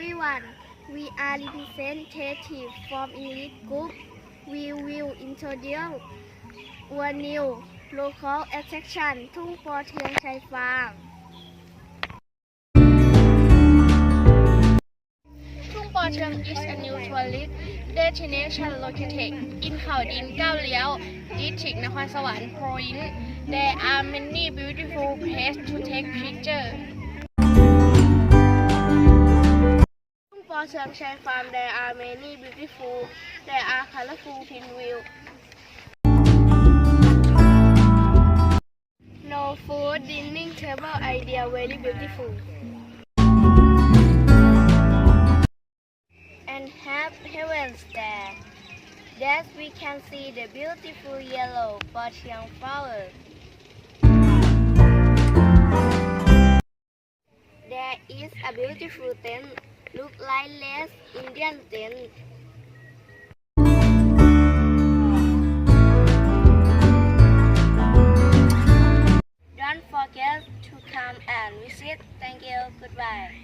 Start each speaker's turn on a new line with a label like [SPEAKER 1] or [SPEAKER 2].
[SPEAKER 1] everyone. We are representative from English group. We will introduce one new local attraction ทุ่งปอเทืองชัยฟาร์ม ทุ่งปอเทือง is a new tourist destination located in เขาดินเก้าเลี้ยว district นครสวรรค์ province There are many beautiful places to take picture Awesome Shine Farm, there are many beautiful, there are colorful pinwheel. No food, dining table idea, very beautiful. And have heavens there. Yes, we can see the beautiful yellow button flower. There is a beautiful tent look like less Indian tent. Don't forget to come and visit. Thank you. Goodbye.